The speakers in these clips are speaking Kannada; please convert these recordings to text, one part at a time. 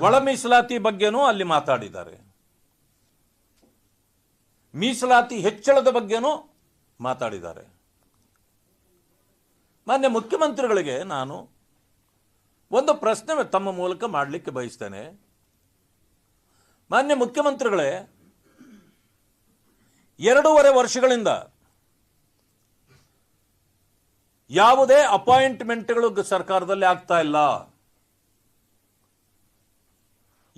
ಒಳ ಮೀಸಲಾತಿ ಬಗ್ಗೆನೂ ಅಲ್ಲಿ ಮಾತಾಡಿದ್ದಾರೆ. ಮೀಸಲಾತಿ ಹೆಚ್ಚಳದ ಬಗ್ಗೆನೂ ಮಾತಾಡಿದ್ದಾರೆ. ಮಾನ್ಯ ಮುಖ್ಯಮಂತ್ರಿಗಳಿಗೆ ನಾನು ಒಂದು ಪ್ರಶ್ನೆ ತಮ್ಮ ಮೂಲಕ ಮಾಡಲಿಕ್ಕೆ ಬಯಸ್ತೇನೆ. ಮಾನ್ಯ ಮುಖ್ಯಮಂತ್ರಿಗಳೇ, ಎರಡೂವರೆ ವರ್ಷಗಳಿಂದ ಯಾವುದೇ ಅಪಾಯಿಂಟ್ಮೆಂಟ್ಗಳು ಸರ್ಕಾರದಲ್ಲಿ ಆಗ್ತಾ ಇಲ್ಲ.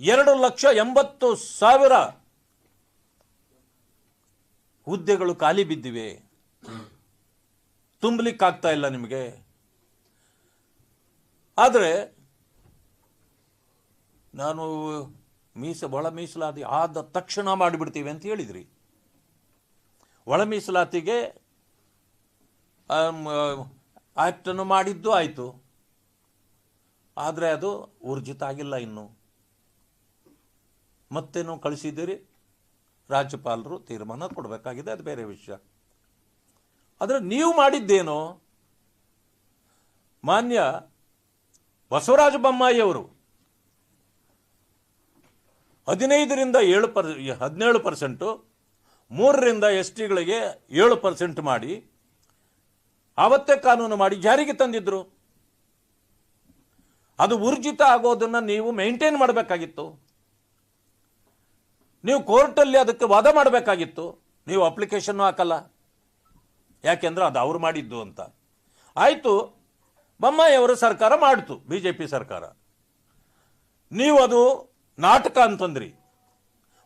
ಎರಡು ಲಕ್ಷ ಎಂಬತ್ತು ಸಾವಿರ ಹುದ್ದೆಗಳು ಖಾಲಿ ಬಿದ್ದಿವೆ. ತುಂಬಲಿಕ್ಕಾಗ್ತಾ ಇಲ್ಲ ನಿಮಗೆ. ಆದರೆ ನಾನು ಮೀಸ ಒಳ ಮೀಸಲಾತಿ ಆದ ತಕ್ಷಣ ಮಾಡಿಬಿಡ್ತೀವಿ ಅಂತ ಹೇಳಿದ್ರಿ. ಒಳ ಮೀಸಲಾತಿಗೆ ಆ್ಯಕ್ಟನ್ನು ಮಾಡಿದ್ದು ಆಯಿತು. ಆದರೆ ಅದು ಊರ್ಜಿತ ಆಗಿಲ್ಲ ಇನ್ನು. ಮತ್ತೇನು ಕಳಿಸಿದ್ದೀರಿ. ರಾಜ್ಯಪಾಲರು ತೀರ್ಮಾನ ಕೊಡಬೇಕಾಗಿದೆ, ಅದು ಬೇರೆ ವಿಷಯ. ಆದರೆ ನೀವು ಮಾಡಿದ್ದೇನು? ಮಾನ್ಯ ಬಸವರಾಜ ಬೊಮ್ಮಾಯಿಯವರು ಹದಿನೈದರಿಂದ ಏಳು ಪರ್, ಹದಿನೇಳು ಪರ್ಸೆಂಟು, ಮೂರರಿಂದ ಎಸ್ ಟಿಗಳಿಗೆ ಏಳು ಪರ್ಸೆಂಟ್ ಮಾಡಿ, ಆವತ್ತೇ ಕಾನೂನು ಮಾಡಿ ಜಾರಿಗೆ ತಂದಿದ್ರು. ಅದು ಊರ್ಜಿತ ಆಗೋದನ್ನು ನೀವು ಮೇಂಟೈನ್ ಮಾಡಬೇಕಾಗಿತ್ತು. ನೀವು ಕೋರ್ಟಲ್ಲಿ ಅದಕ್ಕೆ ವಾದ ಮಾಡಬೇಕಾಗಿತ್ತು. ನೀವು ಅಪ್ಲಿಕೇಶನ್ನು ಹಾಕಲ್ಲ. ಯಾಕೆಂದ್ರೆ ಅದು ಅವ್ರು ಮಾಡಿದ್ದು ಅಂತ. ಆಯಿತು ಬೊಮ್ಮಾಯಿಯವರು ಸರ್ಕಾರ ಮಾಡಿತು ಬಿ ಜೆ ಪಿ ಸರ್ಕಾರ. ನೀವು ಅದು ನಾಟಕ ಅಂತಂದ್ರಿ.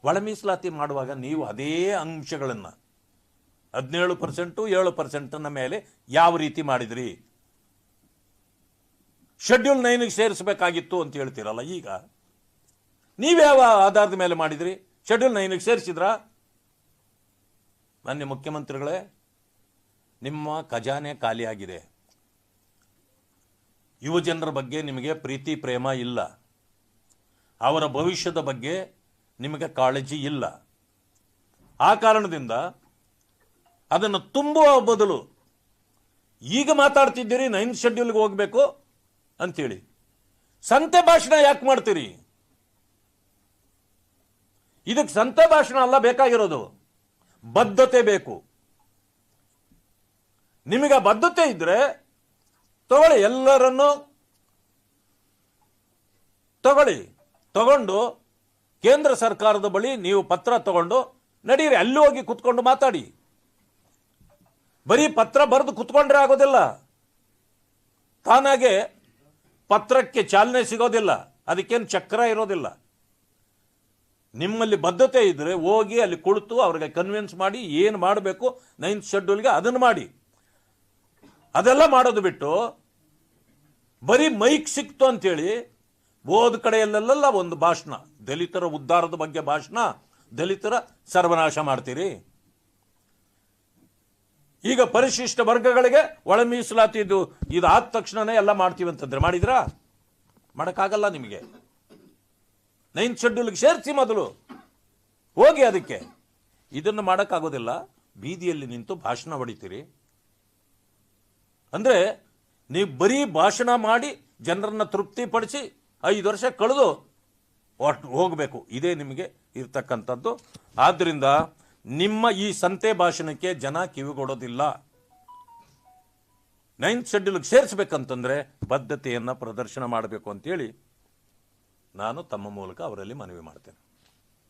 ಒಳ ಮೀಸಲಾತಿ ಮಾಡುವಾಗ ನೀವು ಅದೇ ಅಂಶಗಳನ್ನು, ಹದಿನೇಳು ಪರ್ಸೆಂಟು ಏಳು ಪರ್ಸೆಂಟನ್ನ ಮೇಲೆ ಯಾವ ರೀತಿ ಮಾಡಿದ್ರಿ? ಶೆಡ್ಯೂಲ್ ನೈನಿಗೆ ಸೇರಿಸಬೇಕಾಗಿತ್ತು ಅಂತ ಹೇಳ್ತೀರಲ್ಲ ಈಗ. ನೀವ್ಯಾವ ಆಧಾರದ ಮೇಲೆ ಮಾಡಿದ್ರಿ? ಶೆಡ್ಯೂಲ್ ನೈನಿಗೆ ಸೇರಿಸಿದ್ರಾ? ಮಾನ್ಯ ಮುಖ್ಯಮಂತ್ರಿಗಳೇ, ನಿಮ್ಮ ಖಜಾನೆ ಖಾಲಿಯಾಗಿದೆ ಯುವಜನರ ಬಗ್ಗೆ ನಿಮಗೆ ಪ್ರೀತಿ, ಪ್ರೇಮ ಇಲ್ಲ. ಅವರ ಭವಿಷ್ಯದ ಬಗ್ಗೆ ನಿಮಗೆ ಕಾಳಜಿ ಇಲ್ಲ. ಆ ಕಾರಣದಿಂದ ಅದನ್ನು ತುಂಬುವ ಬದಲು ಈಗ ಮಾತಾಡ್ತಿದ್ದೀರಿ ನೈನ್ ಶೆಡ್ಯೂಲ್ಗೆ ಹೋಗಬೇಕು ಅಂಥೇಳಿ ಸಂತೆ ಭಾಷಣ ಯಾಕೆ ಮಾಡ್ತೀರಿ? ಇದಕ್ಕೆ ಸಂತ ಭಾಷಣ ಅಲ್ಲ ಬೇಕಾಗಿರೋದು. ಬದ್ಧತೆ ಬೇಕು. ನಿಮಗೆ ಬದ್ಧತೆ ಇದ್ರೆ ತಗೊಳ್ಳಿ, ಎಲ್ಲರನ್ನು ತಗೊಳ್ಳಿ. ತಗೊಂಡು ಕೇಂದ್ರ ಸರ್ಕಾರದ ಬಳಿ ನೀವು ಪತ್ರ ತಗೊಂಡು ನಡೀರಿ, ಅಲ್ಲಿ ಹೋಗಿ ಕುತ್ಕೊಂಡು ಮಾತಾಡಿ. ಬರೀ ಪತ್ರ ಬರೆದು ಕುತ್ಕೊಂಡ್ರೆ ಆಗೋದಿಲ್ಲ. ತಾನಾಗೆ ಪತ್ರಕ್ಕೆ ಚಾಲನೆ ಸಿಗೋದಿಲ್ಲ. ಅದಕ್ಕೇನು ಚಕ್ರ ಇರೋದಿಲ್ಲ. ನಿಮ್ಮಲ್ಲಿ ಬದ್ಧತೆ ಇದ್ದರೆ ಹೋಗಿ ಅಲ್ಲಿ ಕುಳಿತು ಅವ್ರಿಗೆ ಕನ್ವಿನ್ಸ್ ಮಾಡಿ ಏನು ಮಾಡಬೇಕು ನೈನ್ತ್ ಶೆಡ್ಯೂಲ್ಗೆ ಅದನ್ನು ಮಾಡಿ. ಅದೆಲ್ಲ ಮಾಡೋದು ಬಿಟ್ಟು ಬರೀ ಮೈಕ್ ಸಿಕ್ತು ಅಂತೇಳಿ ಹೋದ ಕಡೆಯಲ್ಲೆಲ್ಲ ಒಂದು ಭಾಷಣ. ದಲಿತರ ಉದ್ಧಾರದ ಬಗ್ಗೆ ಭಾಷಣ. ದಲಿತರ ಸರ್ವನಾಶ ಮಾಡ್ತೀರಿ. ಈಗ ಪರಿಶಿಷ್ಟ ವರ್ಗಗಳಿಗೆ ಒಳ ಮೀಸಲಾತಿ ಇದು ಇದಾದ ತಕ್ಷಣನೇ ಎಲ್ಲ ಮಾಡ್ತೀವಿ ಅಂತಂದ್ರೆ ಮಾಡಿದ್ರಾ? ಮಾಡೋಕ್ಕಾಗಲ್ಲ ನಿಮಗೆ. ನೈನ್ತ್ ಶೆಡ್ಯೂಲ್ಗೆ ಸೇರಿಸಿ ಮೊದಲು. ಹೋಗಿ ಅದಕ್ಕೆ. ಇದನ್ನು ಮಾಡೋಕ್ಕಾಗೋದಿಲ್ಲ. ಬೀದಿಯಲ್ಲಿ ನಿಂತು ಭಾಷಣ ಹೊಡಿತೀರಿ. ಅಂದರೆ ನೀವು ಬರೀ ಭಾಷಣ ಮಾಡಿ ಜನರನ್ನ ತೃಪ್ತಿಪಡಿಸಿ ಐದು ವರ್ಷ ಕಳೆದು ಒಟ್ಟು ಹೋಗಬೇಕು. ಇದೇ ನಿಮಗೆ ಇರ್ತಕ್ಕಂಥದ್ದು. ಆದ್ದರಿಂದ ನಿಮ್ಮ ಈ ಸಂತೆ ಭಾಷಣಕ್ಕೆ ಜನ ಕಿವಿಗೊಡೋದಿಲ್ಲ ನೈನ್ತ್ ಶೆಡ್ಯೂಲ್ಗೆ ಸೇರಿಸ್ಬೇಕಂತಂದರೆ ಬದ್ಧತೆಯನ್ನು ಪ್ರದರ್ಶನ ಮಾಡಬೇಕು ಅಂತೇಳಿ ನಾನು ತಮ್ಮ ಮೂಲಕ ಅವರಲ್ಲಿ ಮನವಿ ಮಾಡ್ತೇನೆ.